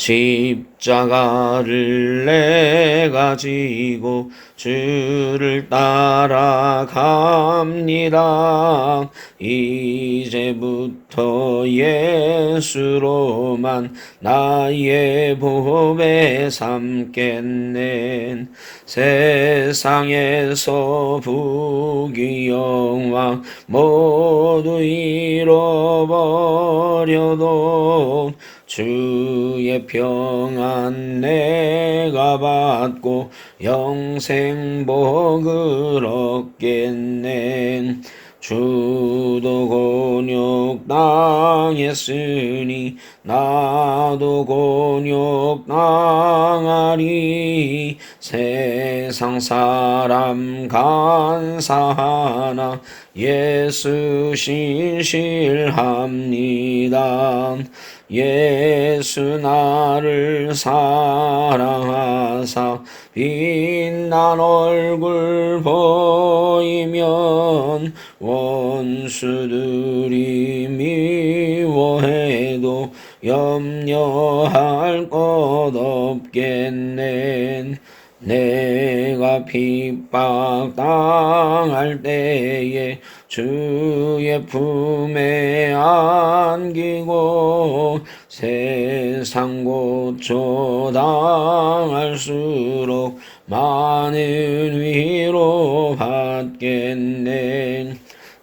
십자가를 내 가 지고 주를 따라갑니다. 이제부터 예수로만 나의 보배 삼겠네. 세상에서 부귀영화 모두 잃어버려도 주의 평안 내가 받고 영생 복을 얻겠네. 주도 곤욕 당했으니 나도 곤욕 당하리. 세상 사람 간사하나 예수 신실합니다. 예수 나를 사랑하사 빛난 얼굴 보이면 원수들이 미워해도 염려할 것 없겠네. 내 가 핍박 당할 때에 주의 품에 안기고 세상 고초 당할수록 많은 위로 받겠네.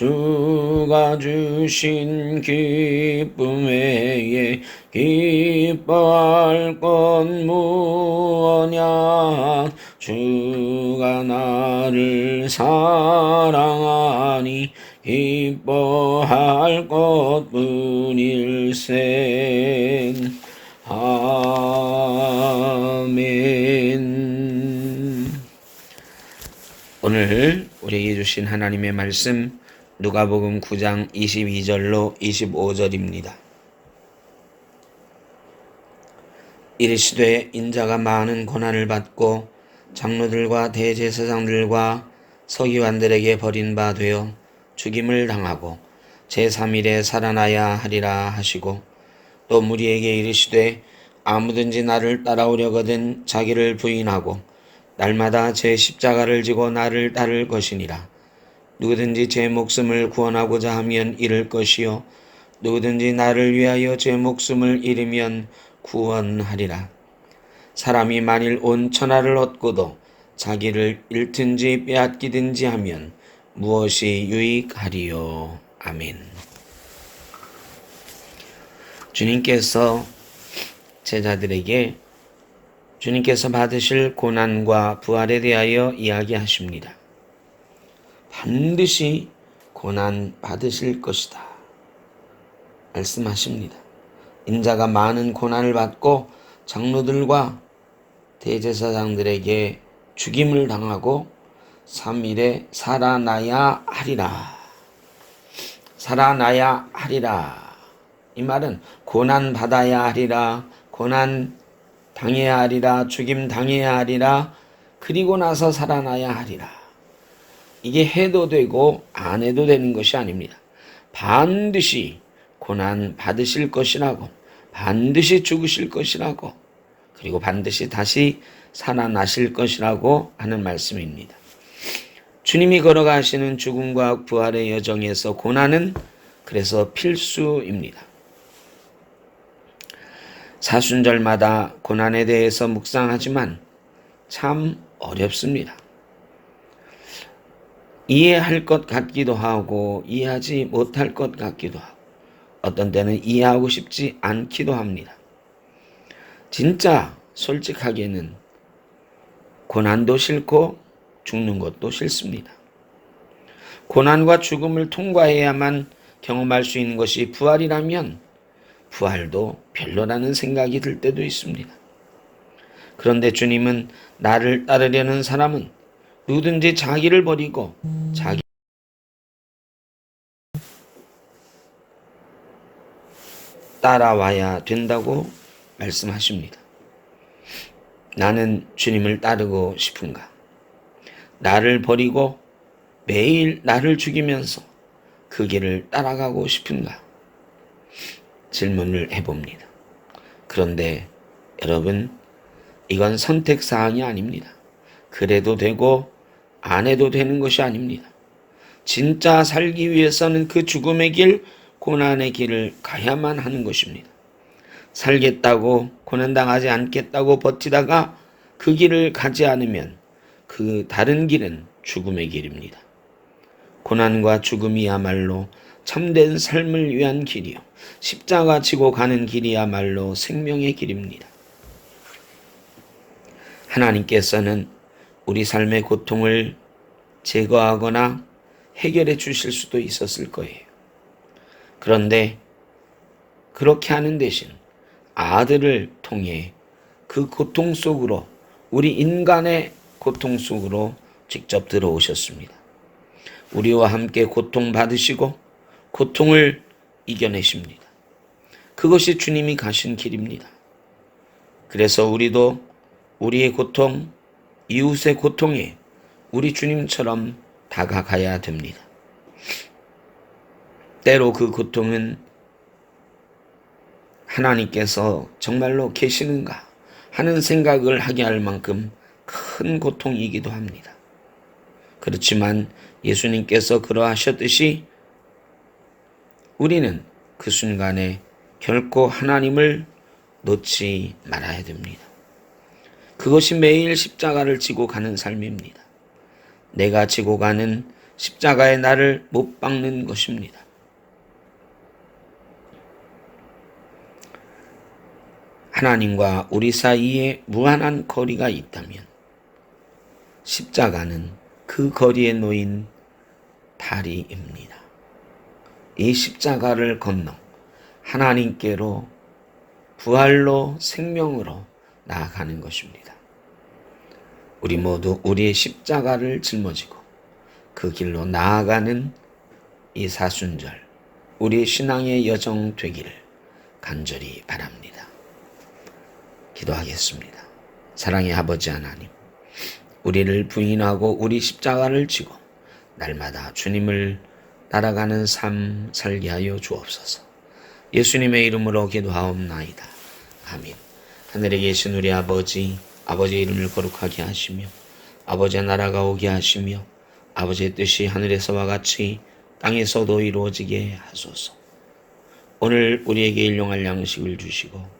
주가 주신 기쁨 외에 기뻐할 건 무엇냐 주가 나를 사랑하니 기뻐할 것뿐일세 아멘 오늘 우리에게 주신 하나님의 말씀 누가복음 9장 22절로 25절입니다. 이르시되 인자가 많은 고난을 받고 장로들과 대제사장들과 서기관들에게 버림바 되어 죽임을 당하고 제3일에 살아나야 하리라 하시고 또 무리에게 이르시되 아무든지 나를 따라오려거든 자기를 부인하고 날마다 제 십자가를 지고 나를 따를 것이니라. 누구든지 제 목숨을 구원하고자 하면 잃을 것이요 누구든지 나를 위하여 제 목숨을 잃으면 구원하리라. 사람이 만일 온 천하를 얻고도 자기를 잃든지 빼앗기든지 하면 무엇이 유익하리요. 아멘. 주님께서 제자들에게 주님께서 받으실 고난과 부활에 대하여 이야기하십니다. 반드시 고난 받으실 것이다. 말씀하십니다. 인자가 많은 고난을 받고 장로들과 대제사장들에게 죽임을 당하고 3일에 살아나야 하리라. 살아나야 하리라. 이 말은 고난 받아야 하리라. 고난 당해야 하리라. 죽임 당해야 하리라. 그리고 나서 살아나야 하리라. 이게 해도 되고 안 해도 되는 것이 아닙니다. 반드시 고난 받으실 것이라고, 반드시 죽으실 것이라고, 그리고 반드시 다시 살아나실 것이라고 하는 말씀입니다. 주님이 걸어가시는 죽음과 부활의 여정에서 고난은 그래서 필수입니다. 사순절마다 고난에 대해서 묵상하지만 참 어렵습니다. 이해할 것 같기도 하고 이해하지 못할 것 같기도 하고 어떤 때는 이해하고 싶지 않기도 합니다. 진짜 솔직하게는 고난도 싫고 죽는 것도 싫습니다. 고난과 죽음을 통과해야만 경험할 수 있는 것이 부활이라면 부활도 별로라는 생각이 들 때도 있습니다. 그런데 주님은 나를 따르려는 사람은 누구든지 자기를 버리고 자기 따라와야 된다고 말씀하십니다. 나는 주님을 따르고 싶은가? 나를 버리고 매일 나를 죽이면서 그 길을 따라가고 싶은가? 질문을 해봅니다. 그런데 여러분, 이건 선택사항이 아닙니다. 그래도 되고 안 해도 되는 것이 아닙니다. 진짜 살기 위해서는 그 죽음의 길, 고난의 길을 가야만 하는 것입니다. 살겠다고 고난당하지 않겠다고 버티다가 그 길을 가지 않으면 그 다른 길은 죽음의 길입니다. 고난과 죽음이야말로 참된 삶을 위한 길이요. 십자가 지고 가는 길이야말로 생명의 길입니다. 하나님께서는 우리 삶의 고통을 제거하거나 해결해 주실 수도 있었을 거예요. 그런데 그렇게 하는 대신 아들을 통해 그 고통 속으로 우리 인간의 고통 속으로 직접 들어오셨습니다. 우리와 함께 고통 받으시고 고통을 이겨내십니다. 그것이 주님이 가신 길입니다. 그래서 우리도 우리의 고통, 이웃의 고통에 우리 주님처럼 다가가야 됩니다. 때로 그 고통은 하나님께서 정말로 계시는가 하는 생각을 하게 할 만큼 큰 고통이기도 합니다. 그렇지만 예수님께서 그러하셨듯이 우리는 그 순간에 결코 하나님을 놓지 말아야 됩니다. 그것이 매일 십자가를 지고 가는 삶입니다. 내가 지고 가는 십자가의 나를 못 박는 것입니다. 하나님과 우리 사이에 무한한 거리가 있다면 십자가는 그 거리에 놓인 다리입니다. 이 십자가를 건너 하나님께로 부활로 생명으로 나아가는 것입니다. 우리 모두 우리의 십자가를 짊어지고 그 길로 나아가는 이 사순절, 우리의 신앙의 여정 되기를 간절히 바랍니다. 기도하겠습니다. 사랑의 아버지 하나님, 우리를 부인하고 우리 십자가를 지고 날마다 주님을 따라가는 삶 살게 하여 주옵소서. 예수님의 이름으로 기도하옵나이다. 아멘. 하늘에 계신 우리 아버지, 아버지의 이름을 거룩하게 하시며 아버지의 나라가 오게 하시며 아버지의 뜻이 하늘에서와 같이 땅에서도 이루어지게 하소서. 오늘 우리에게 일용할 양식을 주시고